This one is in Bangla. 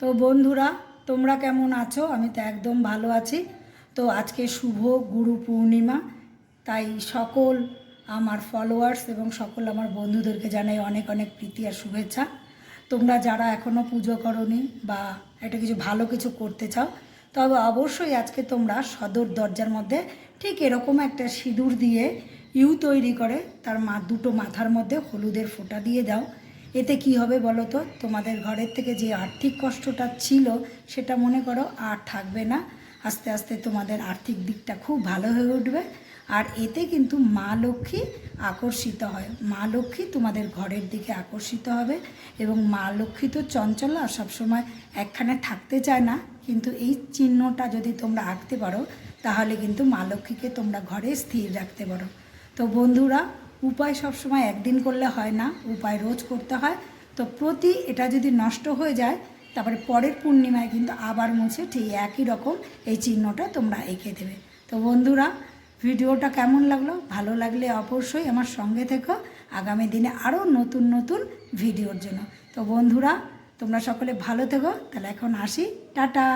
তো বন্ধুরা, তোমরা কেমন আছো? আমি তো একদম ভালো আছি। তো আজকে শুভ গুরু পূর্ণিমা। তাই সকল আমার ফলোয়ার্স এবং সকল আমার বন্ধুদেরকে জানাই অনেক অনেক প্রীতি আর শুভেচ্ছা। তোমরা যারা এখনও পুজো করনি বা একটা কিছু ভালো কিছু করতে চাও, তবে অবশ্যই আজকে তোমরা সদর দরজার মধ্যে ঠিক এরকম একটা সিঁদুর দিয়ে ইউ তৈরি করে, তার মা দুটো মাথার মধ্যে হলুদের ফোঁটা দিয়ে দাও। এতে কি হবে বলো তো? তোমাদের ঘরের থেকে যে আর্থিক কষ্টটা ছিল, সেটা মনে করো আর থাকবে না। আস্তে আস্তে তোমাদের আর্থিক দিকটা খুব ভালো হয়ে উঠবে। আর এতে কিন্তু মা লক্ষ্মী আকর্ষিত হয়। মা লক্ষ্মী তোমাদের ঘরের দিকে আকর্ষিত হবে এবং মা লক্ষ্মী তো চঞ্চল আর সবসময় একখানে থাকতে চায় না। কিন্তু এই চিহ্নটা যদি তোমরা আঁকতে পারো, তাহলে কিন্তু মা লক্ষ্মীকে তোমরা ঘরে স্থির রাখতে পারো। তো বন্ধুরা উপায় সবসময় একদিন করলে হয় না, উপায় রোজ করতে হয়। তো প্রতি এটা যদি নষ্ট হয়ে যায়, তারপরে পরের পূর্ণিমায় কিন্তু আবার মুছে ঠিক একই রকম এই চিহ্নটা তোমরা এঁকে দেবে। তো বন্ধুরা, ভিডিওটা কেমন লাগল? ভালো লাগলে অবশ্যই আমার সঙ্গে থেকো। আগামী দিনে আরও নতুন নতুন ভিডিওর জন্য। তো বন্ধুরা, তোমরা সকলে ভালো থেকো। তাহলে এখন আসি। টাটা!